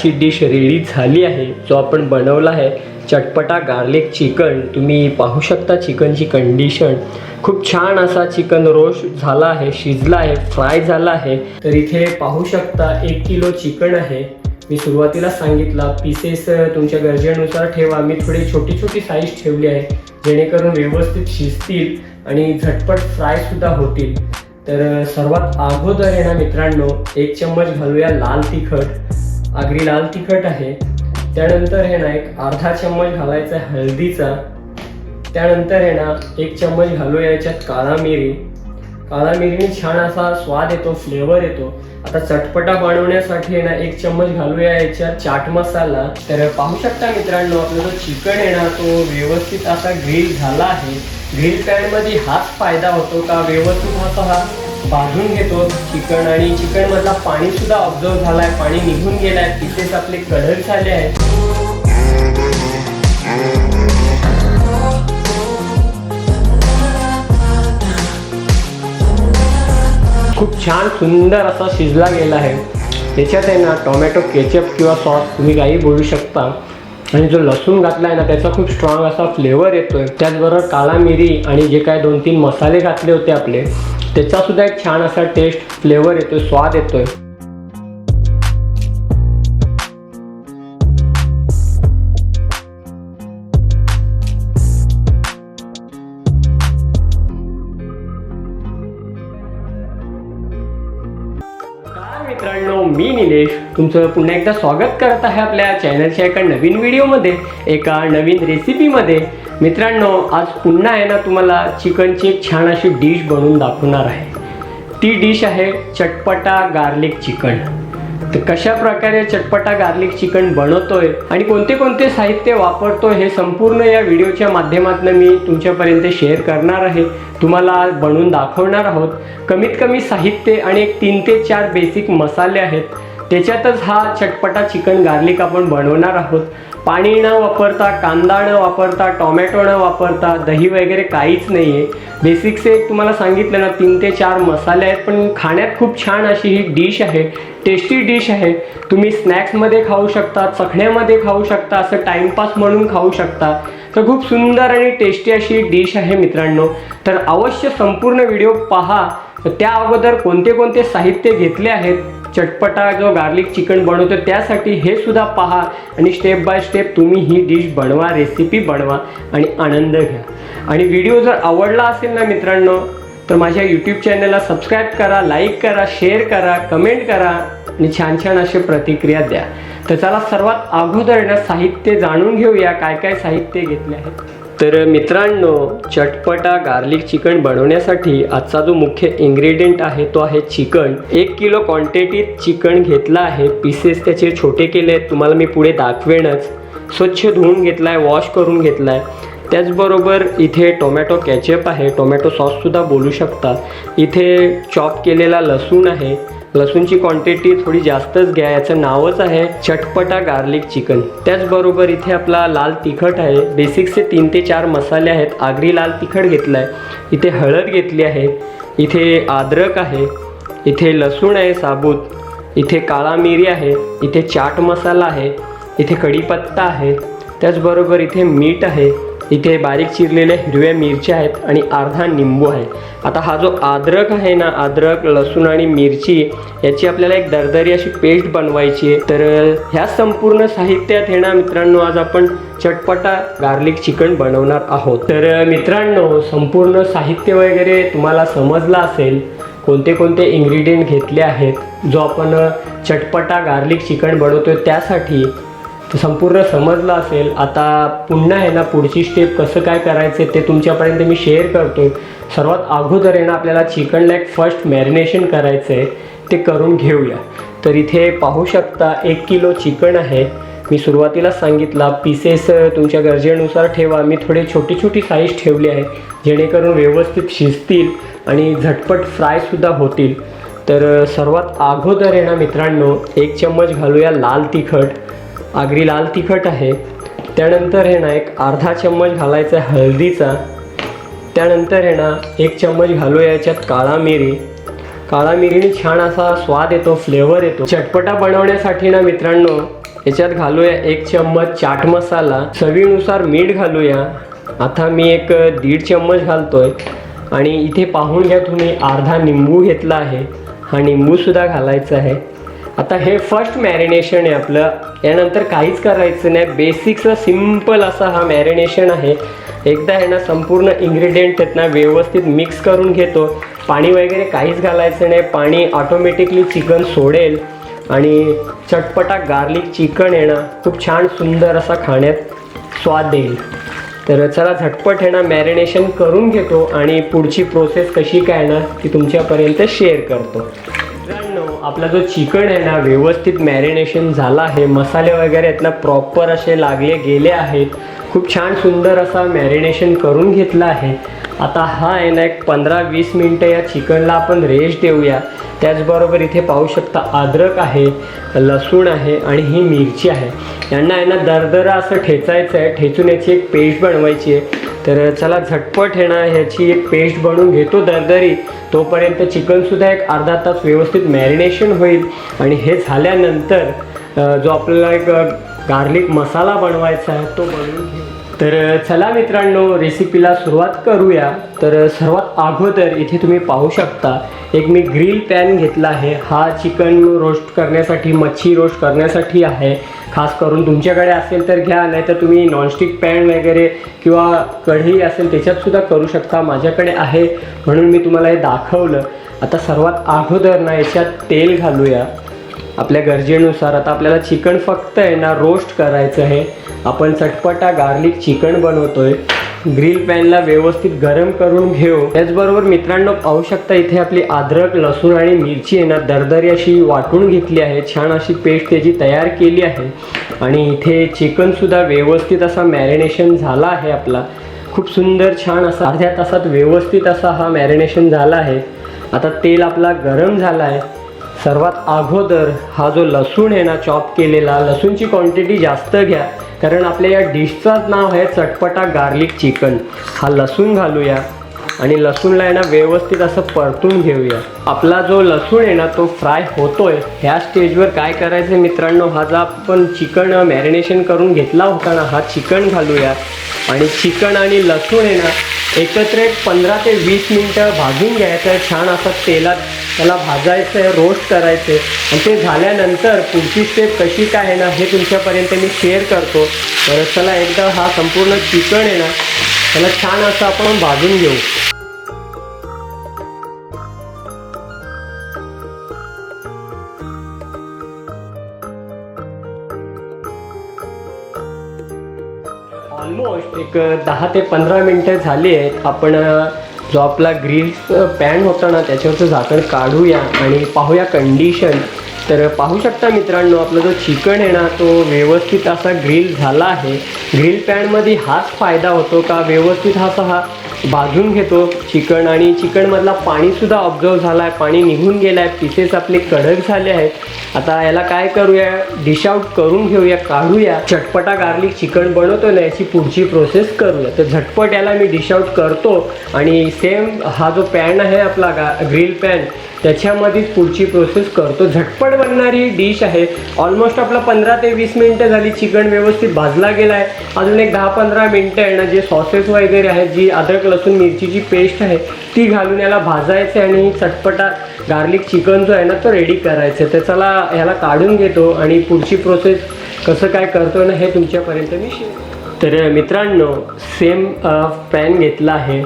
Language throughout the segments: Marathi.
ची डिश रेडी झाली आहे. जो आपण बनवला आहे चटपटा गार्लिक चिकन तुम्ही पाहू शकता चिकनची कंडिशन खूप छान असा चिकन रोस्ट झाला आहे शिजला आहे फ्राय झाला आहे. तर इथे पाहू शकता एक किलो चिकन आहे. मी सुरुवातीला सांगितला पीसेस तुमच्या गरजेनुसार ठेवा. मी थोडी छोटी छोटी साईज ठेवली आहे जेणेकरून व्यवस्थित शिजतील आणि झटपट फ्रायसुद्धा होतील. तर सर्वात अगोदर आहे ना मित्रांनो एक चम्मच घालूया लाल तिखट. आगरी लाल तिखट आहे. त्यानंतर आहे ना एक अर्धा चम्मच घालायचा हळदीचा. त्यानंतर आहे ना एक चम्मच घालू याच्यात काळा मिरी काळा मिरीने छान असा स्वाद येतो फ्लेवर येतो. आता चटपटा बनवण्यासाठी आहे ना एक चम्मच घालूया याच्यात चाट मसाला. तर पाहू शकता मित्रांनो आपला जो चिकन आहे ना तो व्यवस्थित असा ग्रिल झाला आहे. ग्रिल पॅनमध्ये हाच फायदा होतो का? व्यवस्थित असा हा? भाजून घेतो. चिकन आणि चिकन मधला पाणी सुद्धा ऑब्झर्व झालाय. पाणी निघून गेलाय. तिथेच आपले कलर झाले आहेत. खूप छान सुंदर असा शिजला गेला आहे. त्याच्यात आहे ना टोमॅटो केचप किंवा सॉस तुम्ही काही बोलू शकता. आणि जो लसूण घातला आहे ना त्याचा खूप स्ट्रॉंग असा फ्लेवर येतोय. त्याचबरोबर काळा मिरी आणि जे काय दोन तीन मसाले घातले होते आपले त्याचा सुद्धा एक छान असा टेस्ट फ्लेवर येतोय स्वाद येतोय. मित्रांनो मी निलेश. तुमचं पुन्हा एकदा स्वागत करत आहे आपल्या चॅनलच्या एका नवीन व्हिडिओमध्ये एका नवीन रेसिपीमध्ये मित्रांनो आज पुन्हा आहे ना तुम्हाला चिकनची एक छान अशी डिश बनवून दाखवणार आहे. ती डिश आहे चटपटा गार्लिक चिकन तर कशा प्रकारे चटपटा गार्लिक चिकन बनवतोय आणि कोणते कोणते साहित्य वापरतोय हे संपूर्ण या व्हिडिओच्या माध्यमातून मी तुमच्यापर्यंत शेअर करणार आहे. तुम्हाला बनवून दाखवणार आहोत. कमीत कमी साहित्य आणि एक तीन ते चार बेसिक मसाले आहेत. त्याच्यातच हा चटपटा चिकन गार्लिक आपण बनवणार आहोत. पाणी न वापरता कांदा न वापरता टोमॅटो न वापरता दही वगैरे काहीच नाही आहे बेसिक्स एक तुम्हाला सांगितलं ना तीन ते चार मसाले आहेत पण खाण्यात खूप छान अशी ही डिश आहे. टेस्टी डिश आहे. तुम्ही स्नॅक्समध्ये खाऊ शकता चखण्यामध्ये खाऊ शकता असं टाइमपास म्हणून खाऊ शकता. तर खूप सुंदर आणि टेस्टी अशी डिश आहे मित्रांनो. तर अवश्य संपूर्ण व्हिडिओ पहा. त्या अगोदर कोणते कोणते साहित्य घेतले आहेत? चटपटा जो गार्लिक चिकन बनवतो त्यासाठी हे सुद्धा पहा आणि स्टेप बाय स्टेप तुम्ही ही डिश बनवा रेसिपी बनवा आणि आनंद घ्या. आणि व्हिडिओ जर आवडला असेल ना मित्रांनो तर माझ्या यूट्यूब चॅनलला सबस्क्राईब करा लाईक करा शेअर करा कमेंट करा आणि छान छान असे प्रतिक्रिया द्या. तर चला सर्वात अगोदर ना साहित्य जाणून घेऊया काय काय साहित्य घेतले आहे. तर मित्रांनो चटपटा गार्लिक चिकन बनवण्यासाठी आजचा जो मुख्य इन्ग्रेडियंट आहे तो आहे चिकन एक किलो क्वांटिटीत चिकन घेतला आहे. पीसेस त्याचे छोटे केले आहेत. तुम्हाला मी पुढे दाखवेनच. स्वच्छ धुवून घेतला आहे वॉश करून घेतला आहे त्याचबरोबर इथे टोमॅटो कॅचअप आहे. टोमॅटो सॉससुद्धा बोलू शकता. इथे चॉप केलेला लसूण आहे. लसूणची क्वांटिटी थोडी जास्तच घ्या याचं नावच आहे चटपटा गार्लिक चिकन त्याचबरोबर इथे आपला लाल तिखट आहे. बेसिकचे तीन ते चार मसाले आहेत. आगरी लाल तिखट घेतला आहे इथे हळद घेतली आहे. इथे अद्रक आहे. इथे लसूण आहे साबूत. इथे काळा मिरी आहे. इथे चाट मसाला आहे. इथे कढीपत्ता आहे. त्याचबरोबर इथे मीठ आहे. इथे बारीक चिरलेल्या हिरव्या मिरच्या आहेत आणि अर्धा निंबू आहे. आता हा जो अद्रक आहे ना अद्रक लसूण आणि मिरची याची आपल्याला एक दरदरी अशी पेस्ट बनवायची आहे. तर ह्या संपूर्ण साहित्यात हे ना मित्रांनो आज आपण चटपटा गार्लिक चिकन बनवणार आहोत. तर मित्रांनो संपूर्ण साहित्य वगैरे तुम्हाला समजलं असेल कोणते कोणते इन्ग्रेडियंट घेतले आहेत जो आपण चटपटा गार्लिक चिकन बनवतो त्यासाठी संपूर्ण समजलं असेल. आता पुन्हा आहे ना पुढची स्टेप कसं काय करायचं ते तुमच्यापर्यंत मी शेअर करतो सर्वात अगोदर आहे ना आपल्याला चिकन एक फर्स्ट मॅरिनेशन करायचं आहे ते करून घेऊया. तर इथे पाहू शकता एक किलो चिकन आहे. मी सुरुवातीला सांगितला पीसेस तुमच्या गरजेनुसार ठेवा. मी थोडे छोटी छोटी साईज ठेवली आहे जेणेकरून व्यवस्थित शिजतील आणि झटपट फ्रायसुद्धा होतील. तर सर्वात अगोदर आहे ना मित्रांनो एक चम्मच घालूया लाल तिखट. आगरी लाल तिखट आहे. त्यानंतर आहे ना एक अर्धा चम्मच घालायचा आहे हळदीचा. त्यानंतर आहे ना एक चम्मच घालूया याच्यात काळा मिरी काळा मिरीने छान असा स्वाद येतो फ्लेवर येतो. चटपटा बनवण्यासाठी ना मित्रांनो याच्यात घालूया एक चम्मच चाट मसाला. चवीनुसार मीठ घालूया. आता मी एक दीड चम्मच घालतोय. आणि इथे पाहून घ्या तुम्ही अर्धा निंबू घेतला आहे. हा निंबूसुद्धा घालायचा आहे. आता हे फर्स्ट मॅरिनेशन आहे आपलं. यानंतर काहीच करायचं नाही. बेसिक्स सिंपल असा हा मॅरिनेशन आहे. एकदा आहे ना संपूर्ण इन्ग्रेडियंट आहेत ना व्यवस्थित मिक्स करून घेतो. पाणी वगैरे काहीच घालायचं नाही. पाणी ऑटोमॅटिकली चिकन सोडेल. आणि चटपटा गार्लिक चिकन आहे ना खूप छान सुंदर असा खाण्यात स्वाद देईल. तर चला झटपट आहे ना मॅरिनेशन करून घेतो आणि पुढची प्रोसेस कशी काय ना ती तुमच्यापर्यंत शेअर करतो. आपला जो चिकन आहे ना व्यवस्थित मॅरिनेशन झाला आहे. मसाले वगैरे यातनं प्रॉपर असे लागले गेले आहेत. खूप छान सुंदर असा मॅरिनेशन करून घेतला आहे. आता हा आहे ना एक पंधरा वीस मिनटं या चिकनला आपण रेस्ट देऊया. त्याचबरोबर इथे पाहू शकता अद्रक आहे लसूण आहे आणि ही मिरची आहे. यांना आहे ना दरदरा असं ठेचायचं आहे. ठेचून याची एक पेस्ट बनवायची आहे. तर चला झटपट आहे ना ह्याची एक पेस्ट बनवून घेतो दरदरी. तोपर्यंत चिकनसुद्धा एक अर्धा तास व्यवस्थित मॅरिनेशन होईल. आणि हे झाल्यानंतर जो आपल्याला एक गार्लिक मसाला बनवायचा आहे तो बनवून घेऊ तर चला मित्रांनो रेसिपीला सुरुवात करूया. तर सर्वात अगोदर इथे तुम्ही पाहू शकता एक मी ग्रिल पॅन घेतला आहे. हा चिकन रोस्ट करण्यासाठी मच्छी रोस्ट करण्यासाठी आहे. खास करून तुमच्याकडे असेल तर घ्या नाहीतर तुम्ही नॉनस्टिक पॅन वगैरे किंवा कढई असेल त्याच्यातसुद्धा करू शकता. माझ्याकडे आहे म्हणून मी तुम्हाला हे दाखवलं. आता सर्वात अगोदर ना याच्यात तेल घालूया. आपल्या गरजेनुसार. आता आपल्याला चिकन फक्त आहे ना रोस्ट करायचं आहे. आपण चटपटा गार्लिक चिकन बनवतोय. ग्रिल पॅनला व्यवस्थित गरम करून घेऊ. त्याचबरोबर मित्रांनो पाहू शकता इथे आपली अद्रक लसूण आणि मिरची आहे ना दरदरी अशी वाटून घेतली आहे. छान अशी पेस्ट त्याची तयार केली आहे. आणि इथे चिकनसुद्धा व्यवस्थित असा मॅरिनेशन झाला आहे आपला. खूप सुंदर छान असा अर्ध्या तासात व्यवस्थित असा हा मॅरिनेशन झाला आहे. आता तेल आपला गरम झाला आहे. सर्वात अगोदर हा जो लसूण आहे ना चॉप केलेला लसूणची क्वांटिटी जास्त घ्या. कारण आपल्या या डिशचंच नाव आहे चटपटा गार्लिक चिकन हा लसूण घालूया. आणि लसूणला आहे ना व्यवस्थित असं परतून घेऊया. आपला जो लसूण आहे ना तो फ्राय होतोय. ह्या स्टेजवर काय करायचं मित्रांनो? हा जो आपण चिकन मॅरिनेशन करून घेतला होता ना हा चिकन घालूया. आणि चिकन आणि लसूण आहे ना एकत्र एक पंधरा ते वीस मिनटं भाजून घ्यायचं आहे छान असं तेलात त्याला भाजायचं आहे रोस्ट करायचं आहे आणि ते झाल्यानंतर पुढची स्टेप कशी काय आहे ना हे तुमच्यापर्यंत मी शेअर करतो. तर चला एकदा हा संपूर्ण चिकन आहे ना त्याला छान असं आपण भाजून घेऊ. एक दहा ते पंधरा मिनटं झाली आहेत. आपण जो आपला ग्रिल पॅन होता ना त्याच्यावरचं झाकण काढूया आणि पाहूया कंडिशन तर पाहू शकता मित्रांनो आपला जो चिकन आहे ना तो व्यवस्थित असा ग्रिल झाला आहे. ग्रिल पॅनमध्ये हाच फायदा होतो का? व्यवस्थित असा हा भाजून घेतो चिकन आणि चिकनमधला पाणीसुद्धा ऑब्झर्व झाला आहे पाणी निघून गेलं आहे पिसेस आपले कडक झाले आहेत. आता याला काय करूया? डिश आउट करून घेऊया काढूया. चटपटा गार्लिक चिकन बनवतो ना याची पुढची प्रोसेस करूया. तर झटपट याला मी डिश आउट करतो आणि सेम हा जो पॅन आहे आपला गा ग्रिल पॅन त्याच्यामध्येच पुढची प्रोसेस करतो. झटपट बनणारी डिश आहे. ऑलमोस्ट आपला पंधरा ते वीस मिनटं झाली. चिकन व्यवस्थित भाजला गेला आहे अजून एक दहा पंधरा मिनटं आहे ना जे सॉसेस वगैरे आहेत जी अद्रक लसूण मिरचीची पेस्ट आहे ती घालून याला भाजायचं आणि चटपटा गार्लिक चिकन जो आहे ना तो रेडी करायचं. तर चला ह्याला काढून घेतो आणि पुढची प्रोसेस कसं काय करतो ना हे तुमच्यापर्यंत मी शेअर तर मित्रांनो सेम पॅन घेतला आहे.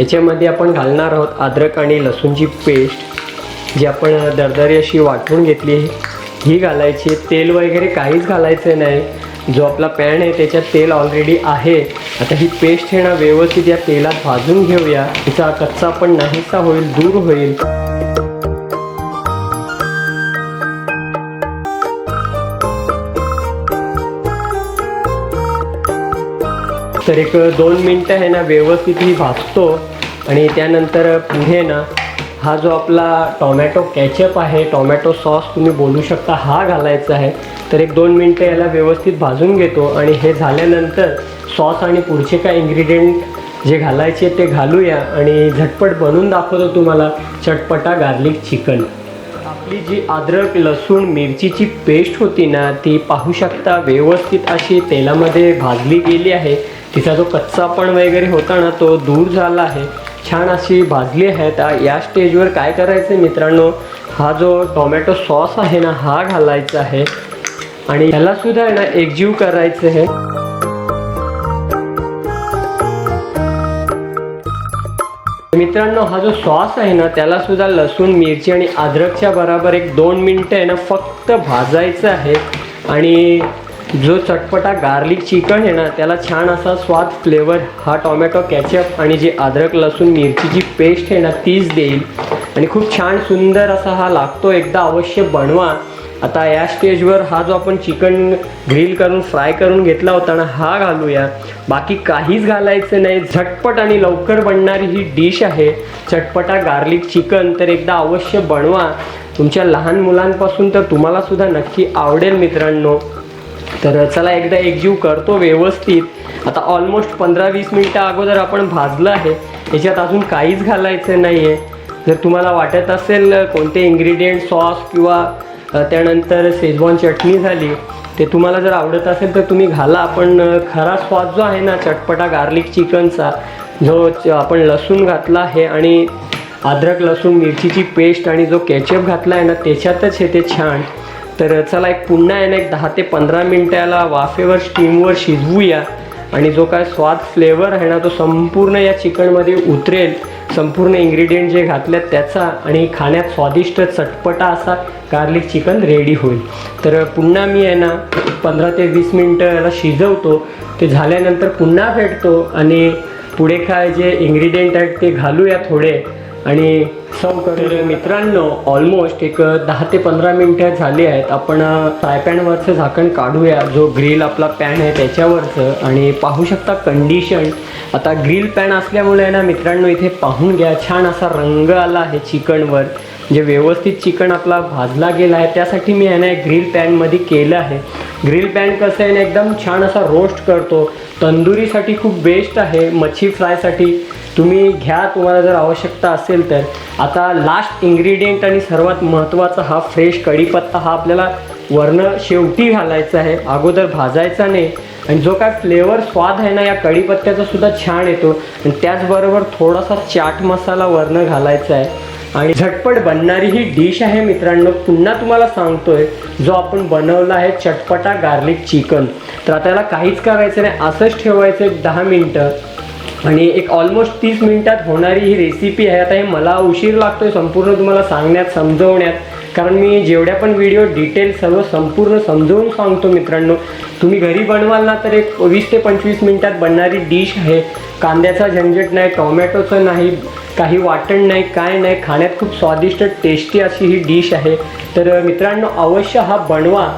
याच्यामध्ये आपण घालणार आहोत अद्रक आणि लसूणची पेस्ट जी आपण दरदरी अशी वाटून घेतली. आहे ही घालायची. तेल वगैरे काहीच घालायचं नाही. जो आपला पॅन आहे त्याच्यात तेल ऑलरेडी आहे. आता ही पेस्ट आहे ना व्यवस्थित या तेलात भाजून घेऊया. तिचा कच्चा पण नाहीसा होईल दूर होईल. तर एक दोन मिनटं आहे ना व्यवस्थित ही भाजतो. आणि त्यानंतर पुढे ना हा जो आपला टॉमॅटो कॅचअप आहे टॉमॅटो सॉस तुम्ही बोलू शकता हा घालायचा आहे. तर एक दोन मिनटं याला व्यवस्थित भाजून घेतो. आणि हे झाल्यानंतर सॉस आणि पुढचे काय इन्ग्रेडियंट जे घालायचे ते घालूया. आणि झटपट बनवून दाखवतो तुम्हाला चटपटा गार्लिक चिकन आपली जी अद्रक लसूण मिरचीची पेस्ट होती ना ती पाहू शकता व्यवस्थित अशी तेलामध्ये भाजली गेली आहे. तिचा जो कच्चापण वगैरे होता ना तो दूर झाला आहे. छान अशी भाजली आहे. तर या स्टेजवर काय करायचं मित्रांनो? हा जो टोमॅटो सॉस आहे ना हा घालायचा आहे. आणि ह्याला सुद्धा आहे ना एकजीव करायचं आहे. मित्रांनो हा जो सॉस आहे ना त्याला सुद्धा लसूण मिरची आणि अद्रकच्या बरोबर एक दोन मिनटं आहे ना फक्त भाजायचं आहे. आणि जो चटपटा गार्लिक चिकन आहे ना त्याला छान असा स्वाद फ्लेवर हा टोमॅटो कॅचअप आणि जी अद्रक लसूण मिरचीची पेस्ट आहे ना तीच देईल. आणि खूप छान सुंदर असा हा लागतो. एकदा अवश्य बनवा. आता या स्टेजवर हा जो आपण चिकन ग्रिल करून फ्राय करून घेतला होता ना हा घालूया. बाकी काहीच घालायचं नाही. झटपट आणि लवकर बनणारी ही डिश आहे. चटपटा गार्लिक चिकन तर एकदा अवश्य बनवा. तुमच्या लहान मुलांपासून तर तुम्हालासुद्धा नक्की आवडेल मित्रांनो. तर चला एकदा एकजीव करतो व्यवस्थित. आता ऑलमोस्ट पंधरा वीस मिनटं अगोदर आपण भाजलं आहे. याच्यात अजून काहीच घालायचं नाही आहे जर तुम्हाला वाटत असेल कोणते इन्ग्रेडियंट सॉस किंवा त्यानंतर शेजवान चटणी झाली ते तुम्हाला जर आवडत असेल तर तुम्ही घाला. पण खरा स्वाद जो आहे ना चटपटा गार्लिक चिकनचा जो आपण लसूण घातला आहे आणि अद्रक लसूण मिरचीची पेस्ट आणि जो केचप घातला आहे ना त्याच्यातच हे ते छान. तर चला एक पुन्हा आहे ना एक दहा ते पंधरा मिनटाला वाफेवर स्टीमवर शिजवूया. आणि जो काय स्वाद फ्लेवर आहे ना तो संपूर्ण या चिकनमध्ये उतरेल. संपूर्ण इंग्रेडियंट जे घातल्यात त्याचा आणि खाण्यात स्वादिष्ट चटपटा असा गार्लिक चिकन रेडी होईल. तर पुन्हा मी आहे ना पंधरा ते वीस मिनटं याला शिजवतो. ते झाल्यानंतर पुन्हा भेटतो आणि पुढे काय जे इंग्रेडियंट आहेत ते घालूया थोडे. आणि सौ तर मित्रांनो ऑलमोस्ट एक दहा ते पंधरा मिनटं झाली आहेत. आपण फ्रायपॅनवरचं झाकण काढूया. जो ग्रिल आपला पॅन आहे त्याच्यावरचं. आणि पाहू शकता कंडिशन आता ग्रिल पॅन असल्यामुळे ना मित्रांनो इथे पाहून घ्या. छान असा रंग आला आहे चिकनवर. जे व्यवस्थित चिकन आपला भाजला गेला आहे त्यासाठी मी आहे ना ग्रिल पॅनमध्ये केलं आहे. ग्रिल पॅन कसं आहे ना एकदम छान असा रोस्ट करतो. तंदुरीसाठी खूप बेस्ट आहे. मच्छी फ्रायसाठी तुम्ही घ्या तुम्हाला जर आवश्यकता असेल तर. आता लास्ट इंग्रेडियंट आणि सर्वात महत्त्वाचा हा फ्रेश कढीपत्ता हा आपल्याला वर्ण शेवटी घालायचा आहे. अगोदर भाजायचा नाही. आणि जो काय फ्लेवर स्वाद आहे ना या कढीपत्त्याचा सुद्धा छान येतो. आणि त्याचबरोबर थोडासा चाट मसाला वर्ण घालायचा आहे. आणि झटपट बनणारी ही डिश आहे मित्रांनो. पुन्हा तुम्हाला सांगतोय जो आपण बनवला आहे चटपटा गार्लिक चिकन तर आता याला काहीच करायचं नाही. असंच ठेवायचं एक दहा मिनटं. आणि एक ऑलमोस्ट तीस मिनिटात होणारी ही रेसिपी आहे. आता हे मला उशीर लागतोय संपूर्ण तुम्हाला सांगण्यात समजवण्यात. कारण मी जेवढ्या पण व्हिडिओ डिटेल सर्व संपूर्ण समजवून सांगतो मित्रांनो. तुम्ही घरी बनवाल ना तर एक वीस ते पंचवीस मिनिटात बनणारी डिश आहे. कांद्याचा झंझट नाही टोमॅटोचं नाही काही वाटण नाही काय नाही. खाण्यात खूप स्वादिष्ट टेस्टी अशी ही डिश आहे. तर मित्रांनो अवश्य हा बनवा.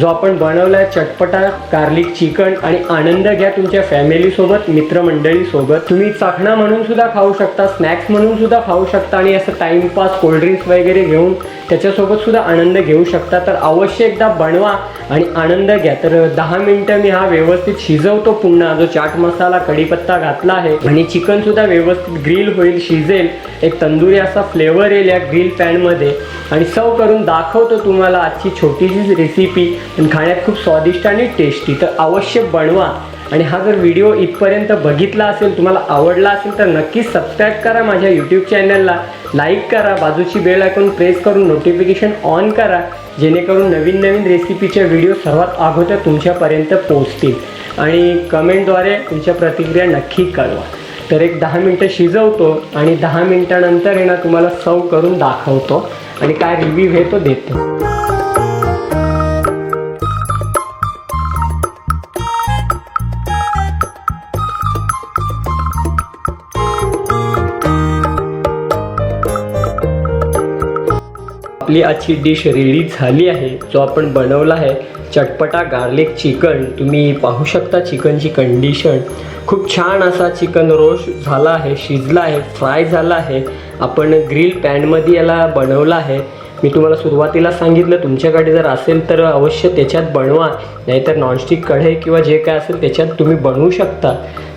जो आपण बनवला आहे चटपटा गार्लिक चिकन आणि आनंद घ्या तुमच्या फॅमिलीसोबत मित्रमंडळीसोबत. तुम्ही चाखणा म्हणून सुद्धा खाऊ शकता स्नॅक्स म्हणून सुद्धा खाऊ शकता आणि असं टाइमपास कोल्ड्रिंक्स वगैरे घेऊन त्याच्यासोबत सुद्धा आनंद घेऊ शकता. तर अवश्य एकदा बनवा आणि आनंद घ्या. तर दहा मिनटं मी हा व्यवस्थित शिजवतो. पुन्हा जो चाट मसाला कढीपत्ता घातला आहे आणि चिकन सुद्धा व्यवस्थित ग्रिल होईल शिजेल. एक तंदुरी असा फ्लेवर येईल या ग्रिल पॅनमध्ये. आणि सर्व करून दाखवतो तुम्हाला आजची छोटीशी रेसिपी आणि खाण्यात खूप स्वादिष्ट आणि टेस्टी तर अवश्य बनवा. आणि हा जर व्हिडिओ इथपर्यंत बघितला असेल तुम्हाला आवडला असेल तर नक्कीच सबस्क्राईब करा माझ्या यूट्यूब चॅनलला लाईक करा बाजूची बेल ऐकून प्रेस करून नोटिफिकेशन ऑन करा जेणेकरून नवीन नवीन रेसिपीचे व्हिडिओ सर्वात अगोदर तुमच्यापर्यंत पोहोचतील. आणि कमेंटद्वारे तुमच्या प्रतिक्रिया नक्की कळवा. तर एक दहा मिनटं शिजवतो आणि दहा मिनटानंतर हे ना तुम्हाला सर्व करून दाखवतो. आणि काय रिव्ह्यू हे तो देतो. आपली आजची डिश रेडी झाली आहे. जो आपण बनवला आहे चटपटा गार्लिक चिकन तुम्ही पाहू शकता चिकनची कंडिशन खूप छान असा चिकन रोस्ट झाला आहे शिजला आहे फ्राय झाला आहे. आपण ग्रिल पॅनमध्ये याला बनवला आहे. मी तुम्हाला सुरुवातीला सांगितलं तुमच्याकडे जर असेल तर अवश्य त्याच्यात बनवा. नाहीतर नॉनस्टिक कढई किंवा जे काय असेल त्याच्यात तुम्ही बनवू शकता.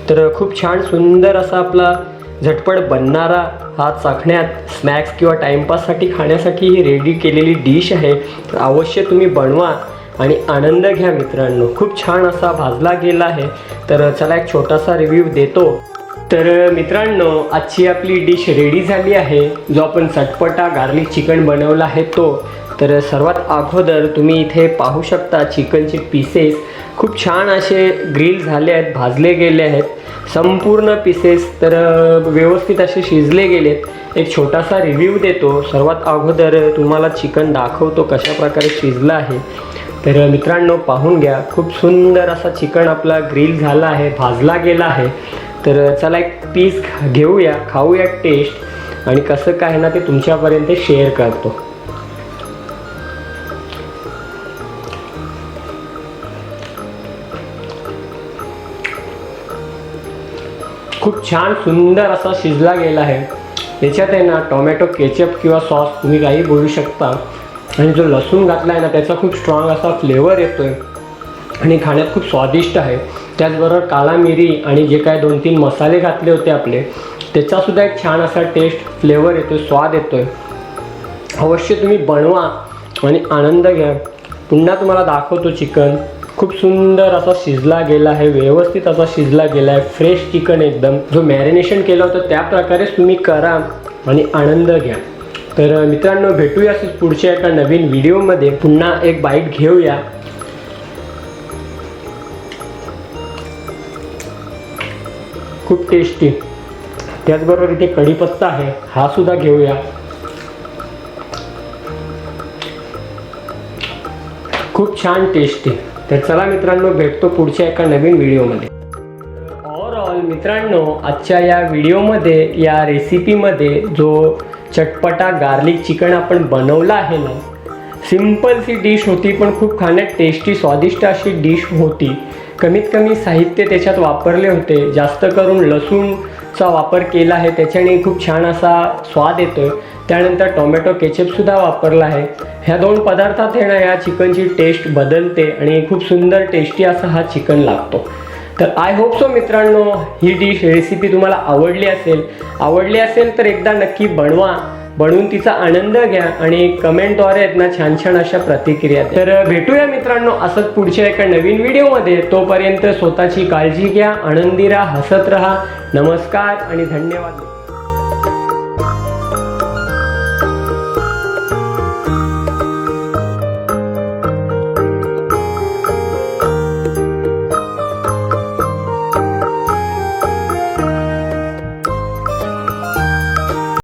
तर खूप छान सुंदर असा आपला झटपट बनणारा हा चाखण्यात स्नॅक्स किंवा टाईमपाससाठी खाण्यासाठी ही रेडी केलेली डिश आहे. तर अवश्य तुम्ही बनवा आणि आनंद घ्या मित्रांनो. खूप छान असा भाजला गेला आहे. तर चला एक छोटासा रिव्ह्यू देतो. तर मित्रांनो आजची आपली डिश रेडी झाली आहे. जो आपण चटपटा गार्लिक चिकन बनवला आहे तो. तर सर्वात अगोदर तुम्ही इथे पाहू शकता चिकनचे पीसेस खूप छान असे ग्रिल झाले आहेत भाजले गेले आहेत. संपूर्ण पीसेस तर व्यवस्थित असे शिजले गेलेत. एक छोटासा रिव्ह्यू देतो. सर्वात अगोदर तुम्हाला चिकन दाखवतो कशा प्रकारे शिजलं आहे. तर मित्रांनो पाहून घ्या. खूप सुंदर असा चिकन आपला ग्रिल झाला आहे भाजला गेला आहे. तर चला एक पीस घेऊया खाऊया टेस्ट आणि कसं काय ना ते तुमच्यापर्यंत शेअर करतो. खूप छान सुंदर असा शिजला गेला आहे. त्याच्यात आहे ना टोमॅटो केचप किंवा सॉस तुम्ही काही बोलू शकता. आणि जो लसूण घातला आहे ना त्याचा खूप स्ट्रॉंग असा फ्लेवर येतो आहे आणि खाण्यात खूप स्वादिष्ट आहे. त्याचबरोबर काळा मिरी आणि जे काय दोन तीन मसाले घातले होते आपले त्याचासुद्धा एक छान असा टेस्ट फ्लेवर येतो आहे स्वाद येतो आहे अवश्य तुम्ही बनवा आणि आनंद घ्या. पुन्हा तुम्हाला दाखवतो चिकन. खूप सुंदर असा शिजला गेला आहे व्यवस्थित असा शिजला गेला आहे. फ्रेश चिकन एकदम. जो मॅरिनेशन केलं होतं त्या प्रकारेच तुम्ही करा आणि आनंद घ्या. तर मित्रांनो भेटूया असंच पुढच्या एका नवीन व्हिडिओमध्ये. पुन्हा एक बाईट घेऊया. खूप टेस्टी त्याचबरोबर इथे कढीपत्ता आहे. हा सुद्धा घेऊया. खूप छान टेस्टी तर चला मित्रांनो भेटतो पुढच्या एका नवीन व्हिडिओमध्ये. ऑल मित्रांनो आजच्या या व्हिडिओमध्ये या रेसिपीमध्ये जो चटपटा गार्लिक चिकन आपण बनवला आहे ना सिंपल सी डिश होती पण खूप खाण्यात टेस्टी स्वादिष्ट अशी डिश होती. कमीत कमी साहित्य त्याच्यात वापरले होते. जास्त करून लसूणचा वापर केला आहे त्याच्याने खूप छान असा स्वाद येतो त्यानंतर टोमॅटो केचपसुद्धा वापरला आहे. ह्या दोन पदार्थात येणं या चिकनची टेस्ट बदलते आणि खूप सुंदर टेस्टी असा हा चिकन लागतो. तर आय होप सो मित्रांनो ही डिश रेसिपी तुम्हाला आवडली असेल. आवडली असेल तर एकदा नक्की बनवा. बनवून तिचा आनंद घ्या आणि कमेंटद्वारे आहेत ना छान छान अशा प्रतिक्रिया तर भेटूया मित्रांनो असंच पुढच्या एका नवीन व्हिडिओमध्ये तोपर्यंत स्वतःची काळजी घ्या आनंदी राहा हसत राहा. नमस्कार आणि धन्यवाद.